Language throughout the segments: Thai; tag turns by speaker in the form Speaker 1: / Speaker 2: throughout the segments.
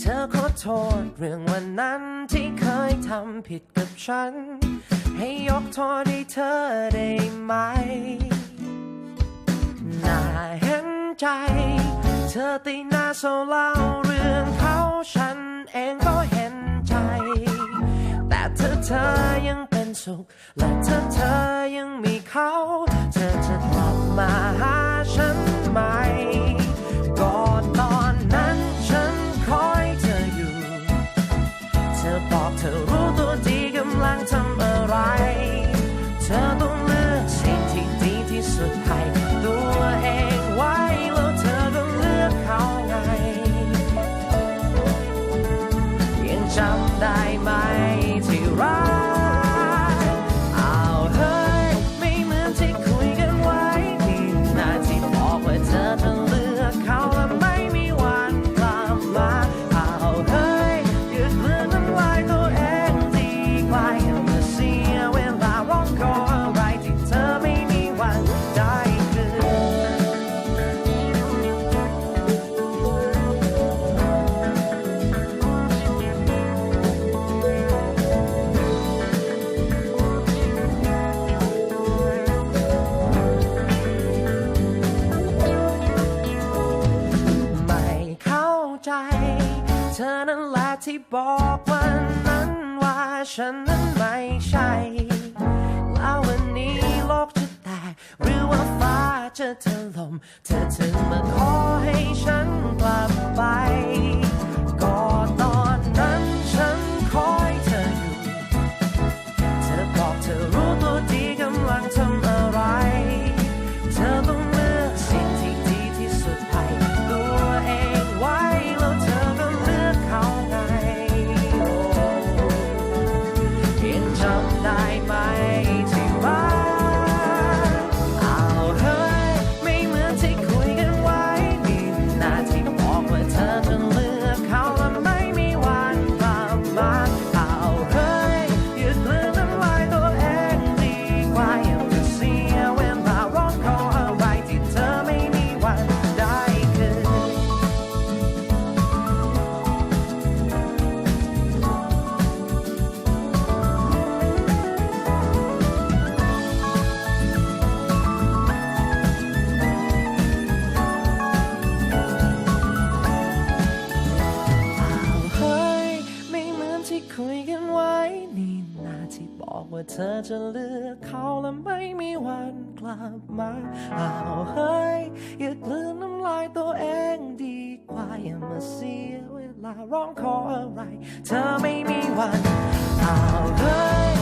Speaker 1: เธอขอโทษเรื่องวันนั้นที่เคยทำผิดกับฉัน ให้ยกโทษให้เธอได้ไหม น่าเห็นใจ เธอตีหน้าเศร้าเล่าเรื่องเขาฉันเองก็เห็นใจ แต่เธอเธอยังเป็นสุข และเธอเธอยังมีเขา เธอจะกลับมาหาฉันไหม บอกวันนั้นว่าฉันนั้นไม่ใช่ แล้ววันนี้โลกจะแตกหรือว่าฟ้าจะถล่มเธอถึงมาขอให้ฉันกลับไปกอด คุยกันไว้ นี่นาที่บอกว่าเธอจะเลือกเขาและไม่มีวันกลับมาอ้าวเฮ้ย อย่ากลืนน้ำลายตัวเองดีกว่าอย่ามาเสียเวลาร้องขออะไร เธอไม่มีวันอ้าวเฮ้ย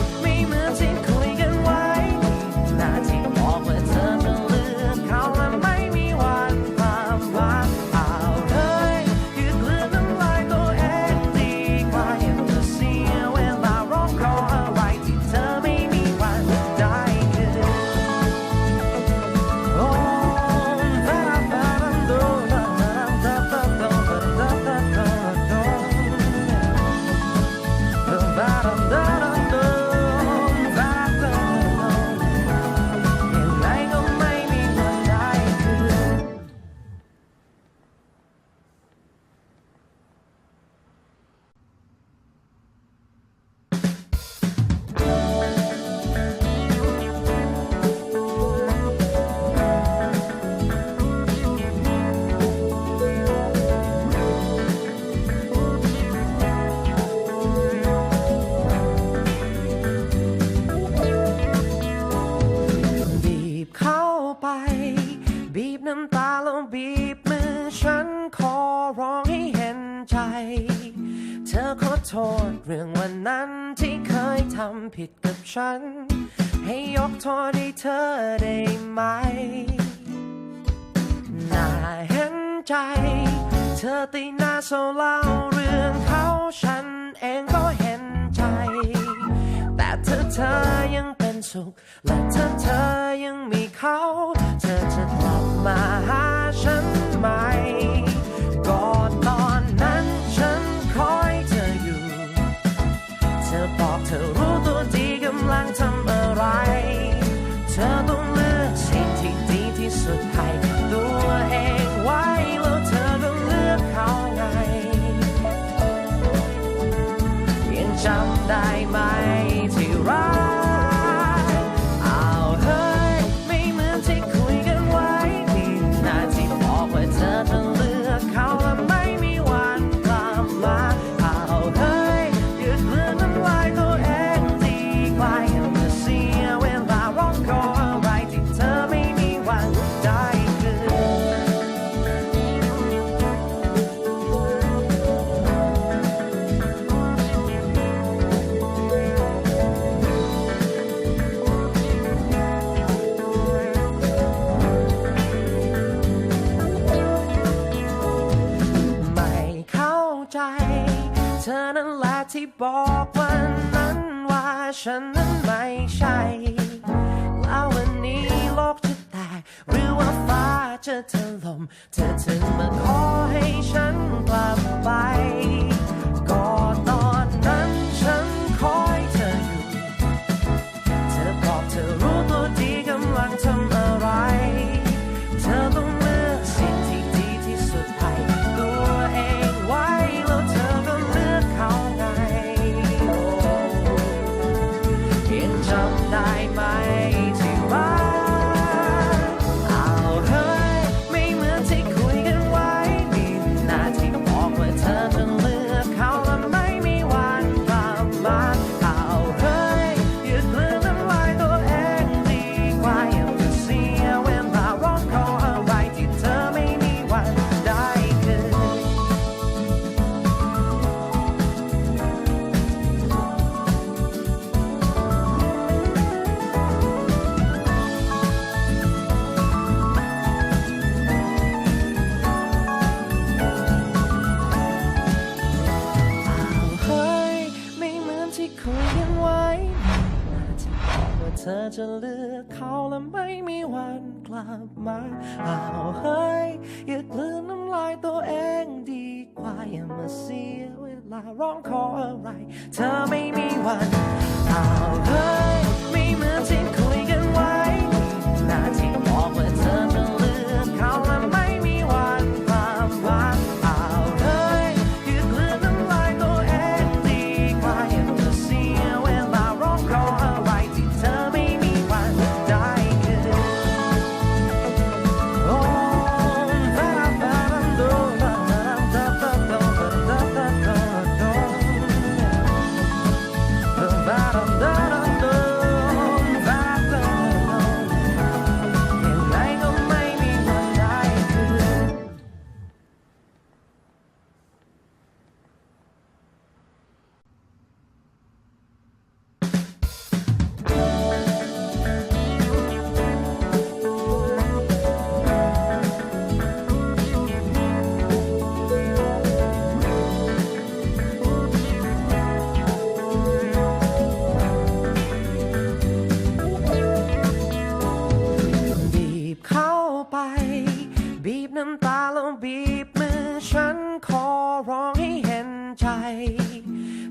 Speaker 1: ฉันขอร้องให้เห็นใจ เธอขอโทษเรื่องวันนั้นที่เคยทำผิดกับฉัน ให้ยกโทษให้เธอได้ไหม น่าเห็นใจ เธอตีหน้าเศร้าเล่าเรื่องเขาฉันเองก็เห็นใจ แต่เธอเธอยังเป็นสุข และเธอเธอยังมีเขา เธอจะกลับมา ที่บอกวันนั้นว่าฉันนั้นไม่ใช่ แล้ววันนี้โลกจะแตกหรือว่าฟ้าจะถล่มเธอถึงมาขอให้ฉันกลับไป เธอจะเลือกเขาและไม่มีวันกลับมาเอาเฮ้ยอย่ากลืนน้ำลายตัวเองดีกว่าอย่ามาเสียเวลาร้องขออะไร เธอไม่มีวันเอาเฮ้ยไม่เหมือนที่ค บีบน้ำตาแล้วบีบมือฉันขอร้องให้เห็นใจ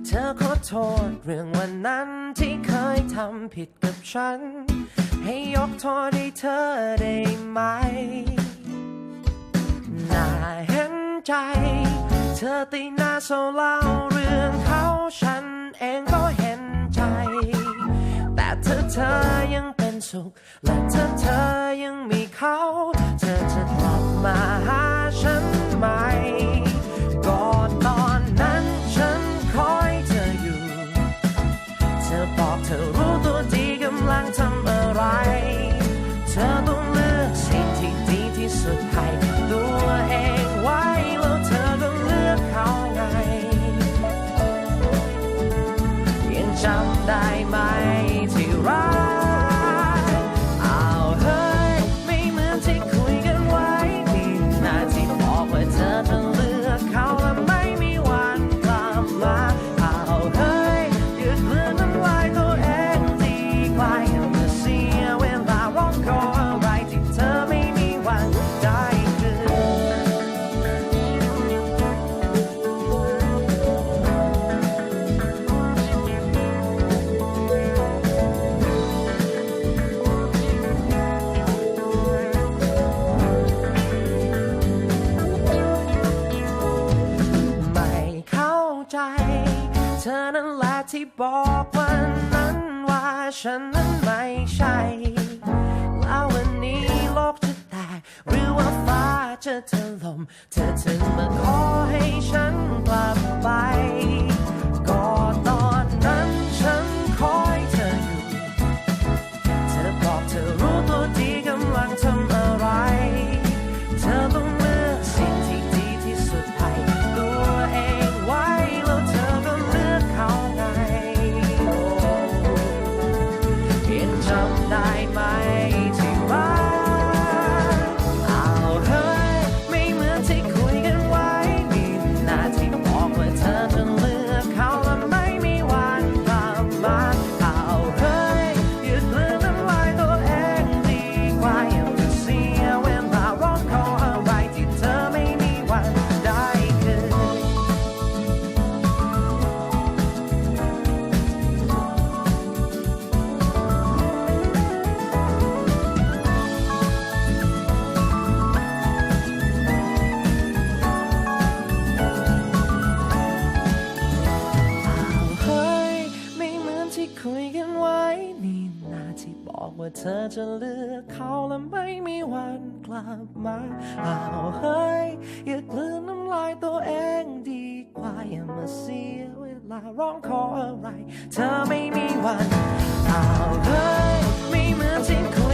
Speaker 1: เธอขอโทษเรื่องวันนั้นที่เคยทำผิดกับฉัน ให้ยกโทษให้เธอได้ไหม น่าเห็นใจ เธอตีหน้าโซ่เล่าเรื่องเขาฉันเองก็เห็นใจ แต่เธอเธอยังเป็นสุข และเธอเธอยัง ฉันนั้นไม่ใช่ แล้ววันนี้โลกจะแตกหรือว่าฟ้าจะถล่มเธอถึงมาขอให้ฉัน ว่าเธอจะเลือกเขาและไม่มีวันกลับมาอ้าวเฮ้ยอย่ากลืนน้ำลายตัวเองดีกว่าอย่ามาเสียเวลาร้องขออะไร เธอไม่มีวันอ้าวเฮ้ยไม่เหมือนที่ค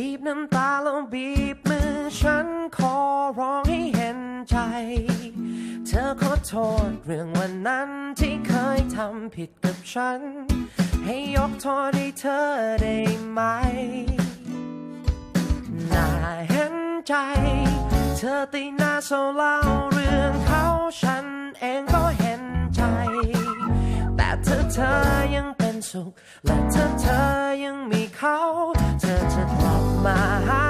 Speaker 1: บีบน้ำตาแล้วบีบมือฉันขอร้องให้เห็นใจ เธอขอโทษเรื่องวันนั้นที่เคยทำผิดกับฉัน ให้ยกโทษให้เธอได้ไหม น่าเห็นใจ เธอตีหน้าเศร้าเล่าเรื่องเขาฉันเองก็เห็นใจ แต่เธอเธอยังเป็นสุข และเธอเธอยังมีเขา เธอจะกลับ มาหา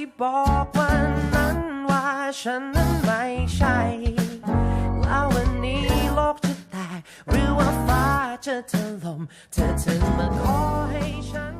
Speaker 1: ที่บอกวันนั้นว่าฉันนั้นไม่ใช่ แล้ววันนี้โลกจะแตกหรือว่าฟ้าจะถล่มเธอถึงมาขอให้ฉัน